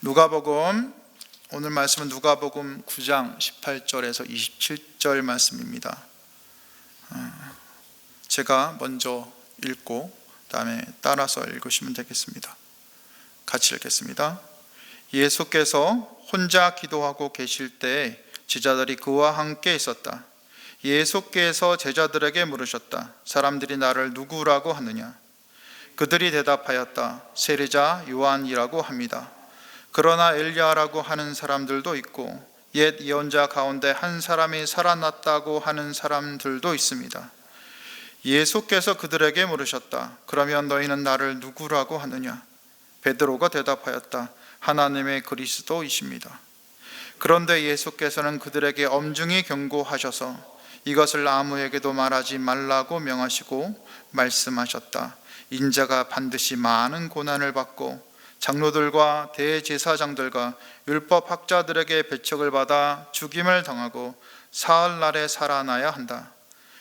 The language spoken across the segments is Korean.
누가복음 오늘 말씀은 누가복음 9장 18절에서 27절 말씀입니다. 어, 제가 먼저 읽고 그다음에 따라서 읽으시면 되겠습니다. 같이 읽겠습니다. 예수께서 혼자 기도하고 계실 때 제자들이 그와 함께 있었다. 예수께서 제자들에게 물으셨다. 사람들이 나를 누구라고 하느냐? 그들이 대답하였다. 세례자 요한이라고 합니다. 그러나 엘리야라고 하는 사람들도 있고 옛 예언자 가운데 한 사람이 살아났다고 하는 사람들도 있습니다. 예수께서 그들에게 물으셨다. 그러면 너희는 나를 누구라고 하느냐? 베드로가 대답하였다. 하나님의 그리스도이십니다. 그런데 예수께서는 그들에게 엄중히 경고하셔서 이것을 아무에게도 말하지 말라고 명하시고 말씀하셨다. 인자가 반드시 많은 고난을 받고 장로들과 대제사장들과 율법 학자들에게 배척을 받아 죽임을 당하고 사흘 날에 살아나야 한다.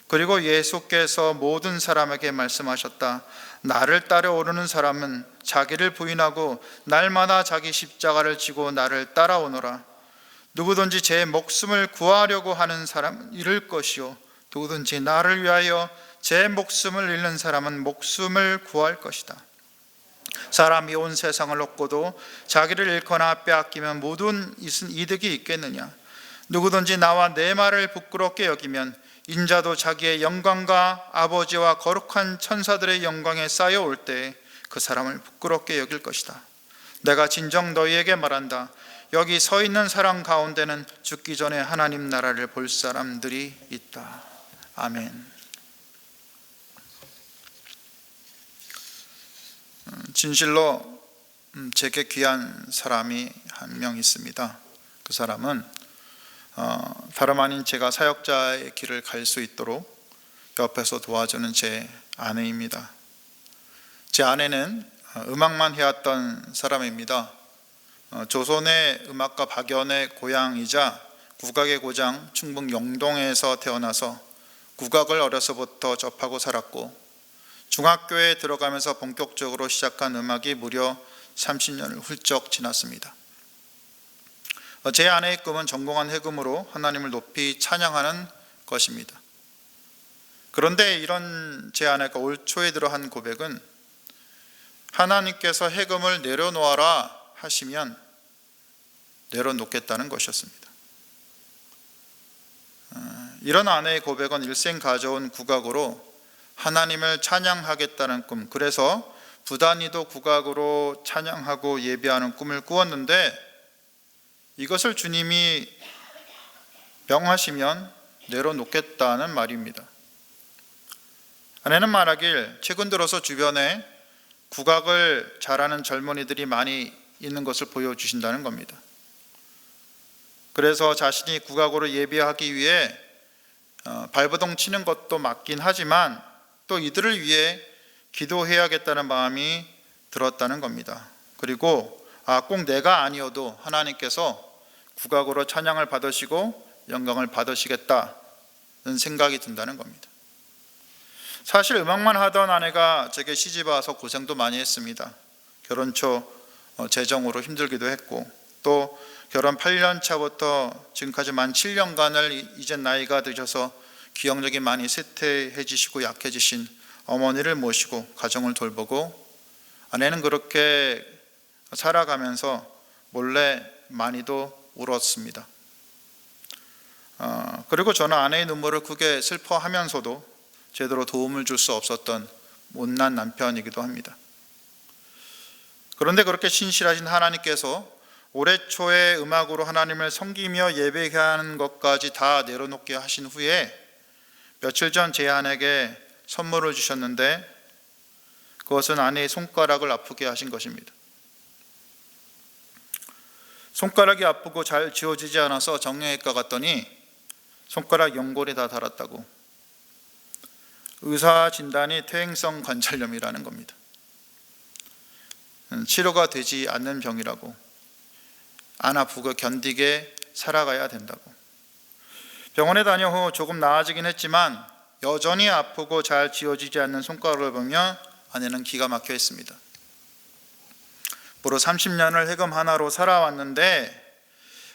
그리고 예수께서 모든 사람에게 말씀하셨다. 나를 따라오르는 사람은 자기를 부인하고 날마다 자기 십자가를 지고 나를 따라오너라. 누구든지 제 목숨을 구하려고 하는 사람은 잃을 것이요 누구든지 나를 위하여 제 목숨을 잃는 사람은 목숨을 구할 것이다. 사람이 온 세상을 얻고도 자기를 잃거나 빼앗기면 모든 이득이 있겠느냐? 누구든지 나와 내 말을 부끄럽게 여기면 인자도 자기의 영광과 아버지와 거룩한 천사들의 영광에 쌓여 올 때 그 사람을 부끄럽게 여길 것이다. 내가 진정 너희에게 말한다. 여기 서 있는 사람 가운데는 죽기 전에 하나님 나라를 볼 사람들이 있다. 아멘. 진실로 음, 제게 귀한 사람이 한 명 있습니다. 그 사람은 어, 다름 아닌 제가 사역자의 길을 갈 수 있도록 옆에서 도와주는 제 아내입니다. 제 아내는 어, 음악만 해왔던 사람입니다. 어, 조선의 음악가 박연의 고향이자 국악의 고장 충북 영동에서 태어나서 국악을 어려서부터 접하고 살았고 중학교에 들어가면서 본격적으로 시작한 음악이 무려 30년을 훌쩍 지났습니다. 어, 제 아내의 꿈은 전공한 해금으로 하나님을 높이 찬양하는 것입니다. 그런데 이런 제 아내가 올 초에 들어 한 고백은 하나님께서 해금을 내려놓아라 하시면 내려놓겠다는 것이었습니다. 어, 이런 아내의 고백은 일생 가져온 국악으로 하나님을 찬양하겠다는 꿈, 그래서 부단히도 국악으로 찬양하고 예배하는 꿈을 꾸었는데 이것을 주님이 명하시면 내려놓겠다는 말입니다. 아내는 말하길 최근 들어서 주변에 국악을 잘하는 젊은이들이 많이 있는 것을 보여주신다는 겁니다. 그래서 자신이 국악으로 예배하기 위해 어, 발버둥 치는 것도 맞긴 하지만 또 이들을 위해 기도해야겠다는 마음이 들었다는 겁니다. 그리고 아, 꼭 내가 아니어도 하나님께서 국악으로 찬양을 받으시고 영광을 받으시겠다는 생각이 든다는 겁니다. 사실 음악만 하던 아내가 제게 시집 와서 고생도 많이 했습니다. 결혼 초 어, 재정으로 힘들기도 했고 또 결혼 8년 차부터 지금까지 만 7년간을 이제 나이가 드셔서 기억력이 많이 쇠퇴해지시고 약해지신 어머니를 모시고 가정을 돌보고 아내는 그렇게 살아가면서 몰래 많이도 울었습니다. 어, 그리고 저는 아내의 눈물을 크게 슬퍼하면서도 제대로 도움을 줄 수 없었던 못난 남편이기도 합니다. 그런데 그렇게 신실하신 하나님께서 올해 초에 음악으로 하나님을 섬기며 예배하는 것까지 다 내려놓게 하신 후에 며칠 전 제 아내에게 선물을 주셨는데 그것은 아내의 손가락을 아프게 하신 것입니다. 손가락이 아프고 잘 지워지지 않아서 정형외과 갔더니 손가락 연골이 다 닳았다고 의사 진단이 퇴행성 관절염이라는 겁니다. 음, 치료가 되지 않는 병이라고 안 아프고 견디게 살아가야 된다고 병원에 다녀 후 조금 나아지긴 했지만 여전히 아프고 잘 지워지지 않는 손가락을 보며 아내는 기가 막혀 했습니다. 앞으로 30년을 해금 하나로 살아왔는데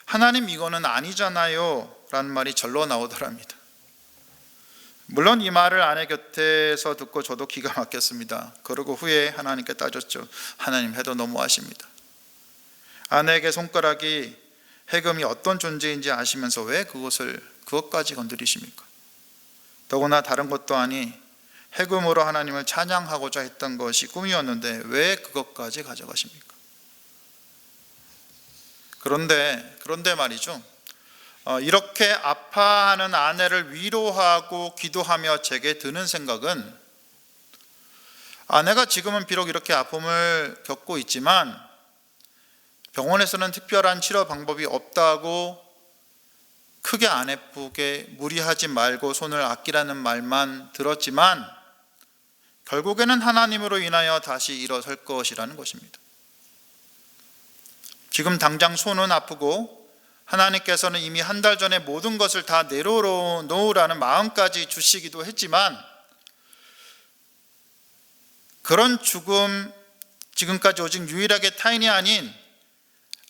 하나님 이거는 아니잖아요 라는 말이 절로 나오더랍니다. 물론 이 말을 아내 곁에서 듣고 저도 기가 막혔습니다. 그러고 후에 하나님께 따졌죠. 하나님 해도 너무하십니다. 아내에게 손가락이 해금이 어떤 존재인지 아시면서 왜 그것을 그것까지 건드리십니까? 더구나 다른 것도 아니 해금으로 하나님을 찬양하고자 했던 것이 꿈이었는데 왜 그것까지 가져가십니까? 그런데 그런데 말이죠. 어, 이렇게 아파하는 아내를 위로하고 기도하며 제게 드는 생각은 아내가 지금은 비록 이렇게 아픔을 겪고 있지만 병원에서는 특별한 치료 방법이 없다고 크게 안 예쁘게 무리하지 말고 손을 아끼라는 말만 들었지만 결국에는 하나님으로 인하여 다시 일어설 것이라는 것입니다. 지금 당장 손은 아프고 하나님께서는 이미 한 달 전에 모든 것을 다 내려놓으라는 마음까지 주시기도 했지만 그런 죽음 지금까지 오직 유일하게 타인이 아닌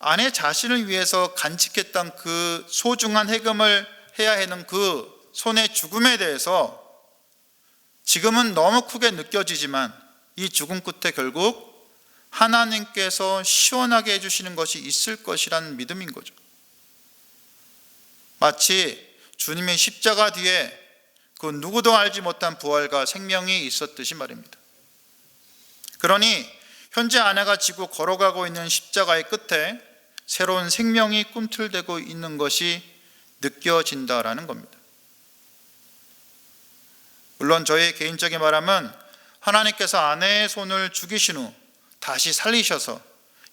아내 자신을 위해서 간직했던 그 소중한 해금을 해야 하는 그 손의 죽음에 대해서 지금은 너무 크게 느껴지지만 이 죽음 끝에 결국 하나님께서 시원하게 해주시는 것이 있을 것이라는 믿음인 거죠. 마치 주님의 십자가 뒤에 그 누구도 알지 못한 부활과 생명이 있었듯이 말입니다. 그러니 현재 아내가 지고 걸어가고 있는 십자가의 끝에 새로운 생명이 꿈틀대고 있는 것이 느껴진다라는 겁니다. 물론 저의 개인적인 바람은 하나님께서 아내의 손을 죽이신 후 다시 살리셔서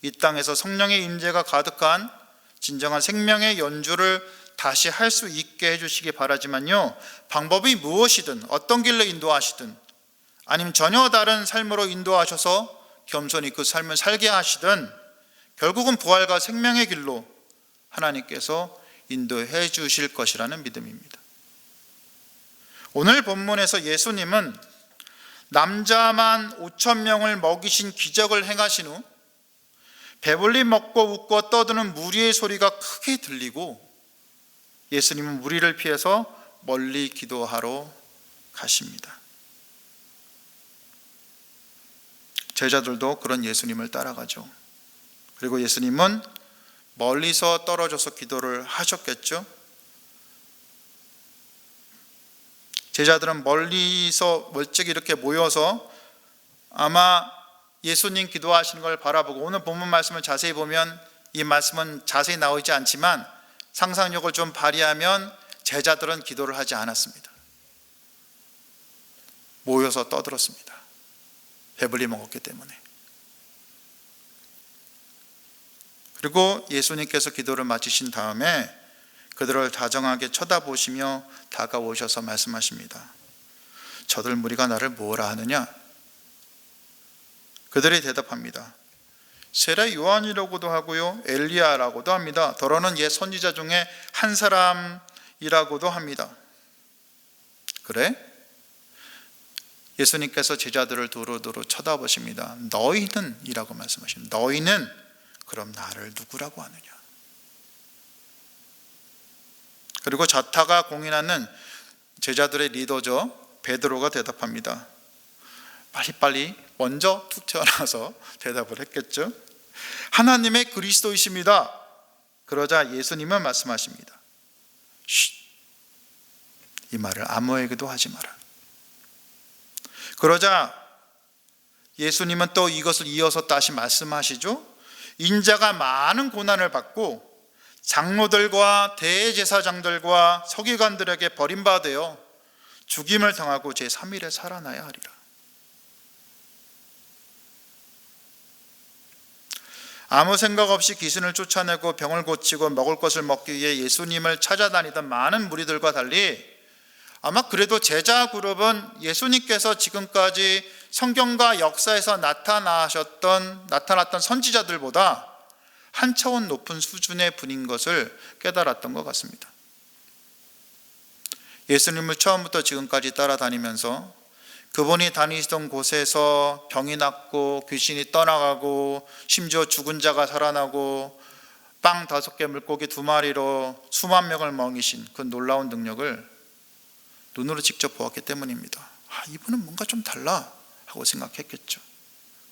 이 땅에서 성령의 임재가 가득한 진정한 생명의 연주를 다시 할 수 있게 해주시기 바라지만요. 방법이 무엇이든 어떤 길로 인도하시든 아니면 전혀 다른 삶으로 인도하셔서 겸손히 그 삶을 살게 하시든 결국은 부활과 생명의 길로 하나님께서 인도해 주실 것이라는 믿음입니다. 오늘 본문에서 예수님은 남자만 5천 명을 먹이신 기적을 행하신 후 배불리 먹고 웃고 떠드는 무리의 소리가 크게 들리고 예수님은 무리를 피해서 멀리 기도하러 가십니다. 제자들도 그런 예수님을 따라가죠. 그리고 예수님은 멀리서 떨어져서 기도를 하셨겠죠. 제자들은 멀리서 멀찍이 이렇게 모여서 아마 예수님 기도하시는 걸 바라보고 오늘 본문 말씀을 자세히 보면 이 말씀은 자세히 나오지 않지만 상상력을 좀 발휘하면 제자들은 기도를 하지 않았습니다. 모여서 떠들었습니다. 배불리 먹었기 때문에. 그리고 예수님께서 기도를 마치신 다음에 그들을 다정하게 쳐다보시며 다가오셔서 말씀하십니다. 저들 무리가 나를 뭐라 하느냐? 그들이 대답합니다. 세례 요한이라고도 하고요. 엘리야라고도 합니다. 더러는 옛 선지자 중에 한 사람이라고도 합니다. 그래? 예수님께서 제자들을 두루두루 쳐다보십니다. 너희는 이라고 말씀하십니다. 너희는 그럼 나를 누구라고 하느냐? 그리고 자타가 공인하는 제자들의 리더죠. 베드로가 대답합니다. 빨리빨리 먼저 툭 튀어나와서 대답을 했겠죠. 하나님의 그리스도이십니다. 그러자 예수님은 말씀하십니다. 쉿. 이 말을 아무에게도 하지 마라. 그러자 예수님은 또 이것을 이어서 다시 말씀하시죠. 인자가 많은 고난을 받고 장로들과 대제사장들과 서기관들에게 버림받아 죽임을 당하고 제3일에 살아나야 하리라. 아무 생각 없이 귀신을 쫓아내고 병을 고치고 먹을 것을 먹기 위해 예수님을 찾아다니던 많은 무리들과 달리 아마 그래도 제자 그룹은 예수님께서 지금까지 성경과 역사에서 나타나셨던 나타났던 선지자들보다 한 차원 높은 수준의 분인 것을 깨달았던 것 같습니다. 예수님을 처음부터 지금까지 따라다니면서 그분이 다니시던 곳에서 병이 낫고 귀신이 떠나가고 심지어 죽은 자가 살아나고 빵 다섯 개 물고기 두 마리로 수만 명을 먹이신 그 놀라운 능력을 눈으로 직접 보았기 때문입니다. 아, 이분은 뭔가 좀 달라 하고 생각했겠죠.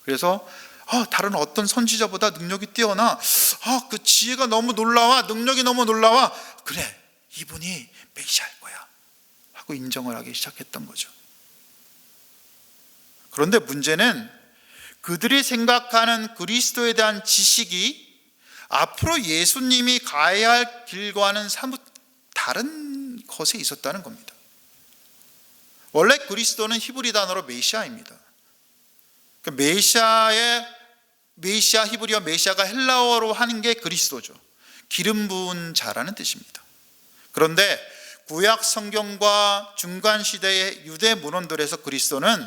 그래서 아, 다른 어떤 선지자보다 능력이 뛰어나. 아, 그 지혜가 너무 놀라워. 능력이 너무 놀라워. 그래, 이분이 메시아일 거야. 하고 인정을 하기 시작했던 거죠. 그런데 문제는 그들이 생각하는 그리스도에 대한 지식이 앞으로 예수님이 가야 할 길과는 사뭇 다른 것에 있었다는 겁니다. 원래 그리스도는 히브리 단어로 메시아입니다. 그 메시아의 메시아 히브리어 메시아가 헬라어로 하는 게 그리스도죠. 기름 부은 자라는 뜻입니다. 그런데 구약 성경과 중간 시대의 유대 문헌들에서 그리스도는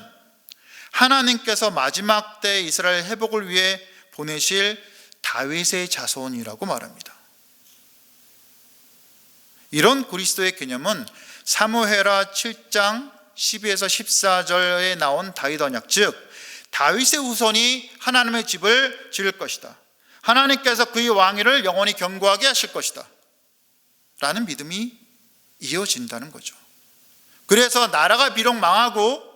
하나님께서 마지막 때 이스라엘 회복을 위해 보내실 다윗의 자손이라고 말합니다. 이런 그리스도의 개념은 사무헤라 7장 12에서 14절에 나온 다윗 언약 즉 다윗의 후손이 하나님의 집을 지을 것이다. 하나님께서 그의 왕위를 영원히 견고하게 하실 것이다. 라는 믿음이 이어진다는 거죠. 그래서 나라가 비록 망하고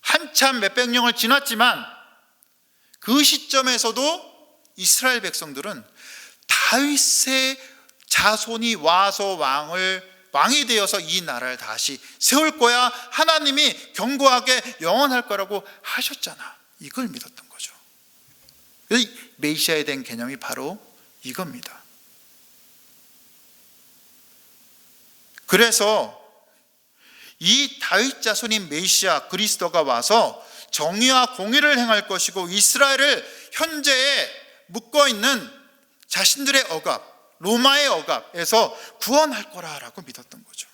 한참 몇백 년을 지났지만 그 시점에서도 이스라엘 백성들은 다윗의 자손이 와서 왕을 왕이 되어서 이 나라를 다시 세울 거야. 하나님이 견고하게 영원할 거라고 하셨잖아. 이걸 믿었던 거죠. 메시아에 대한 개념이 바로 이겁니다. 그래서 이 다윗 자손인 메시아 그리스도가 와서 정의와 공의를 행할 것이고 이스라엘을 현재에 묶어 있는 자신들의 억압, 로마의 억압에서 구원할 거라라고 믿었던 거죠.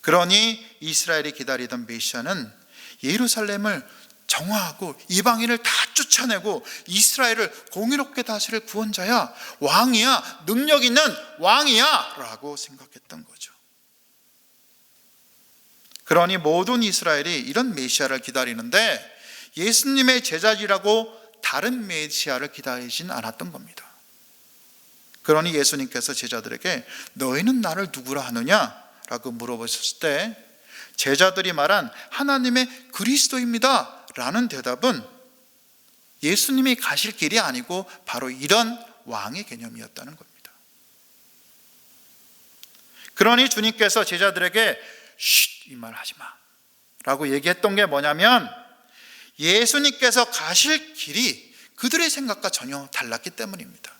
그러니 이스라엘이 기다리던 메시아는 예루살렘을 정화하고 이방인을 다 쫓아내고 이스라엘을 공의롭게 다스릴 구원자야, 왕이야, 능력 있는 왕이야 라고 생각했던 거죠. 그러니 모든 이스라엘이 이런 메시아를 기다리는데 예수님의 제자지라고 다른 메시아를 기다리진 않았던 겁니다. 그러니 예수님께서 제자들에게 너희는 나를 누구라 하느냐? 라고 물어보셨을 때 제자들이 말한 하나님의 그리스도입니다. 라는 대답은 예수님이 가실 길이 아니고 바로 이런 왕의 개념이었다는 겁니다. 그러니 주님께서 제자들에게 쉿, 이 말 하지 마. 라고 얘기했던 게 뭐냐면 예수님께서 가실 길이 그들의 생각과 전혀 달랐기 때문입니다.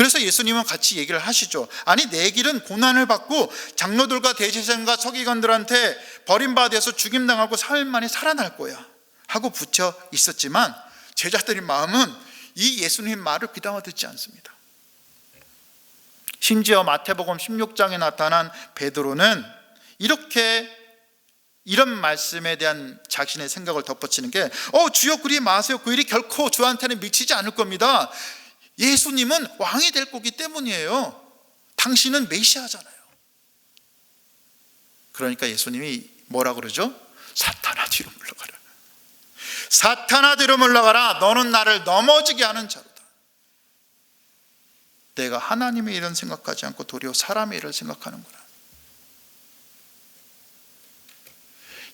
그래서 예수님은 같이 얘기를 하시죠. 아니 내 길은 고난을 받고 장로들과 대제사장과 서기관들한테 버림받아서 죽임당하고 사흘 만에 살아날 거야 하고 붙여 있었지만 제자들의 마음은 이 예수님 말을 귀담아 듣지 않습니다. 심지어 마태복음 16장에 나타난 베드로는 이렇게 이런 말씀에 대한 자신의 생각을 덧붙이는 게, 어, 주여 그리 마세요. 그 일이 결코 주한테는 미치지 않을 겁니다. 예수님은 왕이 될 거기 때문이에요. 당신은 메시아잖아요. 그러니까 예수님이 뭐라 그러죠? 사탄아 뒤로 물러가라. 사탄아 뒤로 물러가라. 너는 나를 넘어지게 하는 자로다. 내가 하나님의 일은 생각하지 않고 도리어 사람의 일을 생각하는구나.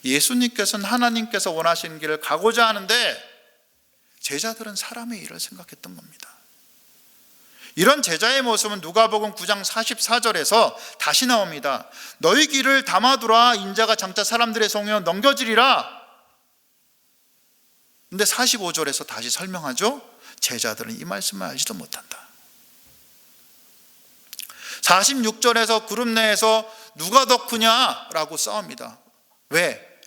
예수님께서는 하나님께서 원하시는 길을 가고자 하는데 제자들은 사람의 일을 생각했던 겁니다. 이런 제자의 모습은 누가복음 9장 44절에서 다시 나옵니다. 너희 길을 담아두라 인자가 장차 사람들의 성에 넘겨지리라. 근데 45절에서 다시 설명하죠. 제자들은 이 말씀을 알지도 못한다. 46절에서 그룹 내에서 누가 더 크냐라고 싸웁니다. 왜?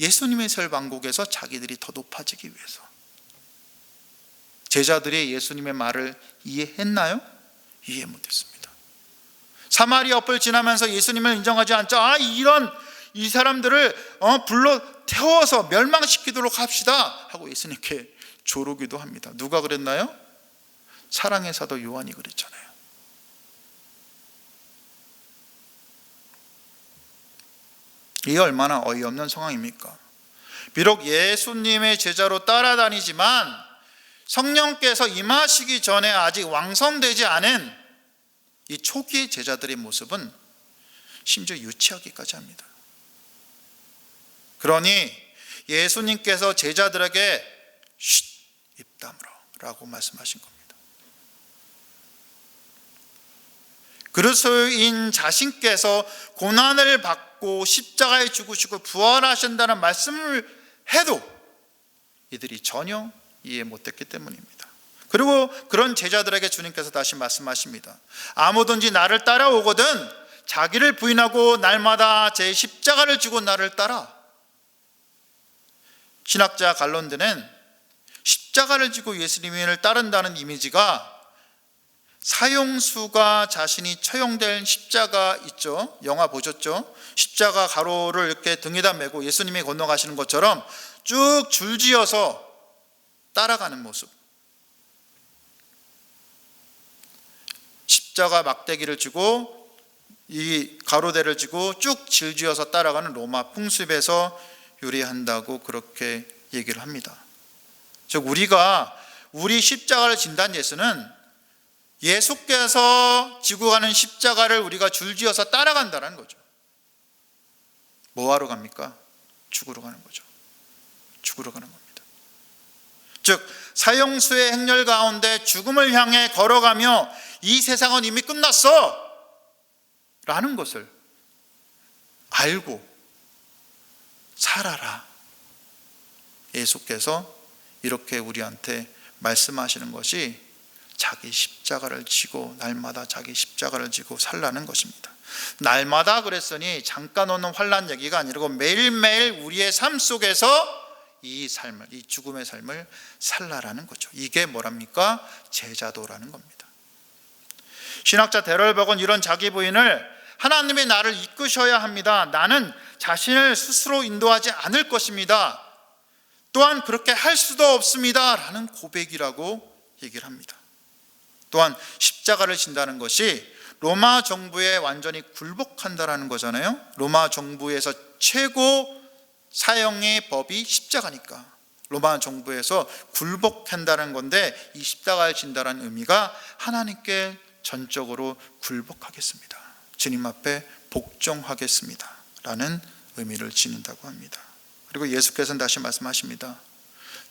예수님의 설방곡에서 자기들이 더 높아지기 위해서. 제자들이 예수님의 말을 이해했나요? 이해 못했습니다. 사마리아 옆을 지나면서 예수님을 인정하지 않자 아 이런 이 사람들을 어, 불러 태워서 멸망시키도록 합시다 하고 예수님께 조르기도 합니다. 누가 그랬나요? 사랑의 사도 요한이 그랬잖아요. 이게 얼마나 어이없는 상황입니까? 비록 예수님의 제자로 따라다니지만 성령께서 임하시기 전에 아직 왕성되지 않은 이 초기 제자들의 모습은 심지어 유치하기까지 합니다. 그러니 예수님께서 제자들에게 쉿, 입 다물어 라고 말씀하신 겁니다. 그리스도인 자신께서 고난을 받고 십자가에 죽으시고 부활하신다는 말씀을 해도 이들이 전혀 이해 못했기 때문입니다. 그리고 그런 제자들에게 주님께서 다시 말씀하십니다. 아무든지 나를 따라오거든 자기를 부인하고 날마다 제 십자가를 지고 나를 따라. 신학자 갈론드는 십자가를 지고 예수님을 따른다는 이미지가 사형수가 자신이 처형될 십자가 있죠. 영화 보셨죠? 십자가 가로를 이렇게 등에다 메고 예수님이 건너가시는 것처럼 쭉 줄지어서 따라가는 모습. 십자가 막대기를 쥐고 이 가로대를 쥐고 쭉 질지어서 따라가는 로마 풍습에서 유래한다고 그렇게 얘기를 합니다. 즉 우리가 우리 십자가를 진단 예수는 예수께서 지고 가는 십자가를 우리가 줄지어서 따라간다는 거죠. 뭐하러 갑니까? 죽으러 가는 거죠. 죽으러 가는 겁니다. 즉 사형수의 행렬 가운데 죽음을 향해 걸어가며 이 세상은 이미 끝났어 라는 것을 알고 살아라. 예수께서 이렇게 우리한테 말씀하시는 것이 자기 십자가를 지고 날마다 자기 십자가를 지고 살라는 것입니다. 날마다 그랬으니 잠깐 오는 환란 얘기가 아니고 매일매일 우리의 삶 속에서 이 삶을 이 죽음의 삶을 살라라는 거죠. 이게 뭐랍니까? 제자도라는 겁니다. 신학자 데럴버건 이런 자기 부인을 하나님의 나를 이끄셔야 합니다. 나는 자신을 스스로 인도하지 않을 것입니다. 또한 그렇게 할 수도 없습니다. 라는 고백이라고 얘기를 합니다. 또한 십자가를 진다는 것이 로마 정부에 완전히 굴복한다라는 거잖아요. 로마 정부에서 최고 사형의 법이 십자가니까 로마 정부에서 굴복한다는 건데 이 십자가를 진다라는 의미가 하나님께 전적으로 굴복하겠습니다. 주님 앞에 복종하겠습니다. 라는 의미를 지닌다고 합니다. 그리고 예수께서는 다시 말씀하십니다.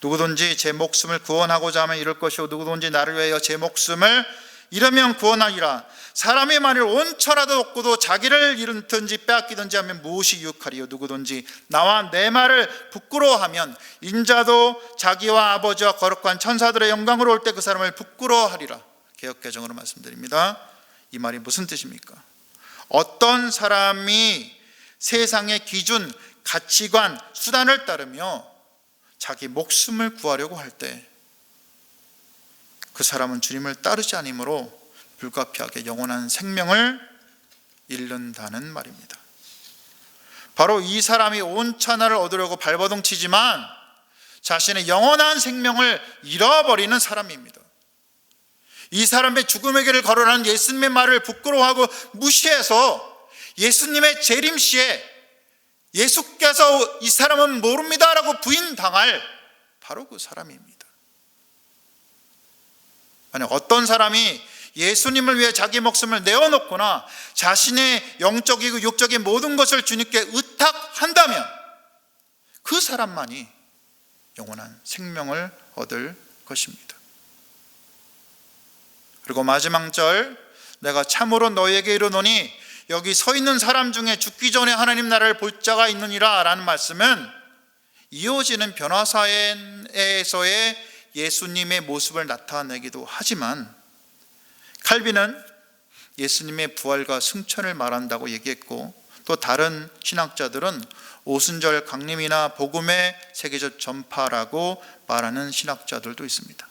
누구든지 제 목숨을 구원하고자 하면 이럴 것이요 누구든지 나를 위하여 제 목숨을 잃으면 구원하리라 사람의 말을 온천하도 없고도 자기를 잃든지 빼앗기든지 하면 무엇이 유익하리요? 누구든지 나와 내 말을 부끄러워하면 인자도 자기와 아버지와 거룩한 천사들의 영광으로 올 때 그 사람을 부끄러워하리라. 개혁 개정으로 말씀드립니다. 이 말이 무슨 뜻입니까? 어떤 사람이 세상의 기준, 가치관, 수단을 따르며 자기 목숨을 구하려고 할 때 그 사람은 주님을 따르지 않으므로 불가피하게 영원한 생명을 잃는다는 말입니다. 바로 이 사람이 온 천하를 얻으려고 발버둥 치지만 자신의 영원한 생명을 잃어버리는 사람입니다. 이 사람의 죽음의 길을 걸어라는 예수님의 말을 부끄러워하고 무시해서 예수님의 재림시에 예수께서 이 사람은 모릅니다라고 부인당할 바로 그 사람입니다. 만약 어떤 사람이 예수님을 위해 자기 목숨을 내어놓거나 자신의 영적이고 육적인 모든 것을 주님께 의탁한다면 그 사람만이 영원한 생명을 얻을 것입니다. 그리고 마지막 절 내가 참으로 너에게 이르노니 여기 서 있는 사람 중에 죽기 전에 하나님 나라를 볼 자가 있느니라 라는 말씀은 이어지는 변화사에서의 예수님의 모습을 나타내기도 하지만 칼빈은 예수님의 부활과 승천을 말한다고 얘기했고 또 다른 신학자들은 오순절 강림이나 복음의 세계적 전파라고 말하는 신학자들도 있습니다.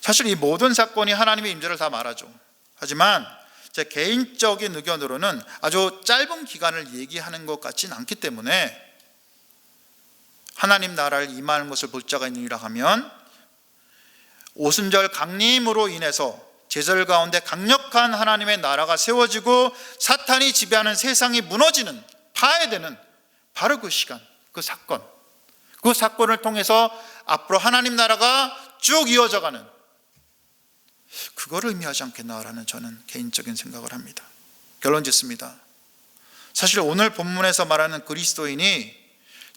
사실 이 모든 사건이 하나님의 임재를 다 말하죠. 하지만 제 개인적인 의견으로는 아주 짧은 기간을 얘기하는 것 같지는 않기 때문에 하나님 나라를 임하는 것을 볼 자가 있느니라 하면 오순절 강림으로 인해서 제절 가운데 강력한 하나님의 나라가 세워지고 사탄이 지배하는 세상이 무너지는 파해되는 바로 그 시간, 그 사건, 그 사건을 통해서 앞으로 하나님 나라가 쭉 이어져가는 그거를 의미하지 않겠나라는 저는 개인적인 생각을 합니다. 결론 짓습니다. 사실 오늘 본문에서 말하는 그리스도인이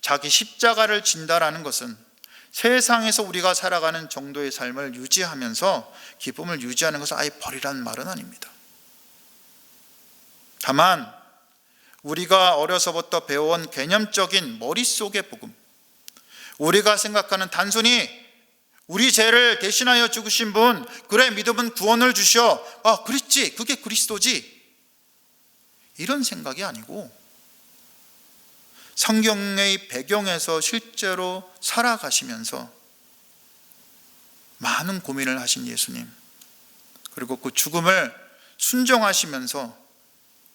자기 십자가를 진다라는 것은 세상에서 우리가 살아가는 정도의 삶을 유지하면서 기쁨을 유지하는 것을 아예 버리라는 말은 아닙니다. 다만 우리가 어려서부터 배워온 개념적인 머릿속의 복음, 우리가 생각하는 단순히 우리 죄를 대신하여 죽으신 분, 그래 믿음은 구원을 주셔. 아, 그랬지. 그게 그리스도지. 이런 생각이 아니고 성경의 배경에서 실제로 살아가시면서 많은 고민을 하신 예수님, 그리고 그 죽음을 순종하시면서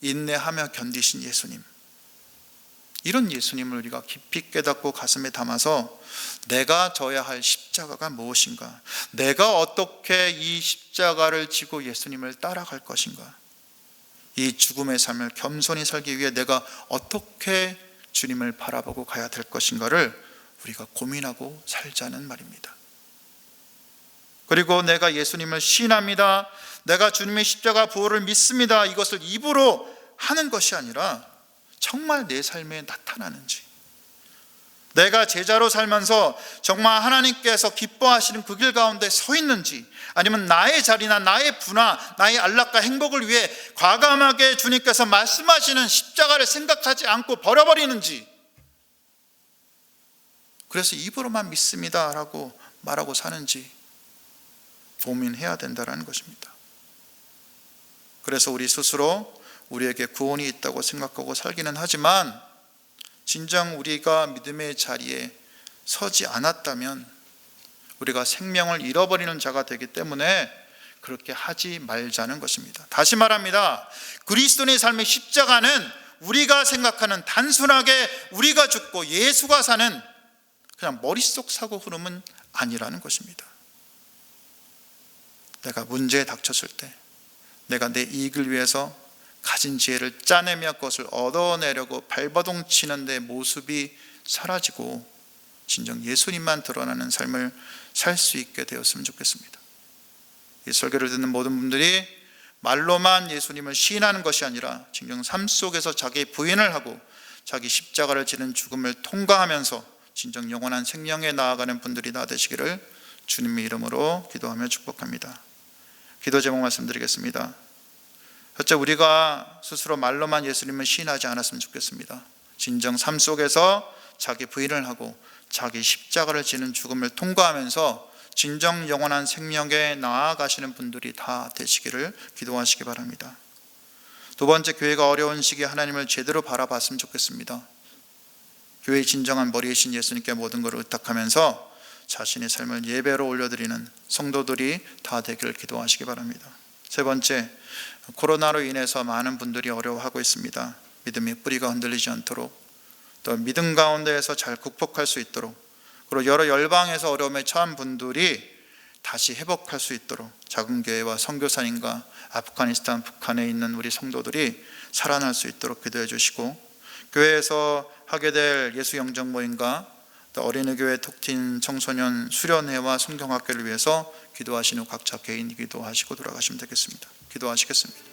인내하며 견디신 예수님. 이런 예수님을 우리가 깊이 깨닫고 가슴에 담아서 내가 져야 할 십자가가 무엇인가? 내가 어떻게 이 십자가를 지고 예수님을 따라갈 것인가? 이 죽음의 삶을 겸손히 살기 위해 내가 어떻게 주님을 바라보고 가야 될 것인가를 우리가 고민하고 살자는 말입니다. 그리고 내가 예수님을 신합니다. 내가 주님의 십자가 부활을 믿습니다. 이것을 입으로 하는 것이 아니라 정말 내 삶에 나타나는지 내가 제자로 살면서 정말 하나님께서 기뻐하시는 그 길 가운데 서 있는지 아니면 나의 자리나 나의 분화, 나의 안락과 행복을 위해 과감하게 주님께서 말씀하시는 십자가를 생각하지 않고 버려버리는지 그래서 입으로만 믿습니다라고 말하고 사는지 고민해야 된다는 것입니다. 그래서 우리 스스로 우리에게 구원이 있다고 생각하고 살기는 하지만 진정 우리가 믿음의 자리에 서지 않았다면 우리가 생명을 잃어버리는 자가 되기 때문에 그렇게 하지 말자는 것입니다. 다시 말합니다. 그리스도의 삶의 십자가는 우리가 생각하는 단순하게 우리가 죽고 예수가 사는 그냥 머릿속 사고 흐름은 아니라는 것입니다. 내가 문제에 닥쳤을 때 내가 내 이익을 위해서 가진 지혜를 짜내며 그것을 얻어내려고 발버둥 치는 내 모습이 사라지고 진정 예수님만 드러나는 삶을 살 수 있게 되었으면 좋겠습니다. 이 설교를 듣는 모든 분들이 말로만 예수님을 시인하는 것이 아니라 진정 삶 속에서 자기 부인을 하고 자기 십자가를 지는 죽음을 통과하면서 진정 영원한 생명에 나아가는 분들이 다 되시기를 주님의 이름으로 기도하며 축복합니다. 기도 제목 말씀드리겠습니다. 첫째 우리가 스스로 말로만 예수님을 시인하지 않았으면 좋겠습니다. 진정 삶 속에서 자기 부인을 하고 자기 십자가를 지는 죽음을 통과하면서 진정 영원한 생명에 나아가시는 분들이 다 되시기를 기도하시기 바랍니다. 두 번째 교회가 어려운 시기에 하나님을 제대로 바라봤으면 좋겠습니다. 교회의 진정한 머리이신 예수님께 모든 것을 의탁하면서 자신의 삶을 예배로 올려드리는 성도들이 다 되기를 기도하시기 바랍니다. 세 번째, 코로나로 인해서 많은 분들이 어려워하고 있습니다. 믿음의 뿌리가 흔들리지 않도록 또 믿음 가운데에서 잘 극복할 수 있도록 그리고 여러 열방에서 어려움에 처한 분들이 다시 회복할 수 있도록 작은 교회와 선교사님과 아프가니스탄, 북한에 있는 우리 성도들이 살아날 수 있도록 기도해 주시고 교회에서 하게 될 예수 영정 모임과 또 어린이교회 톡틴 청소년 수련회와 성경학교를 위해서 기도하시는 각자 개인 기도하시고 돌아가시면 되겠습니다. 기도하시겠습니다.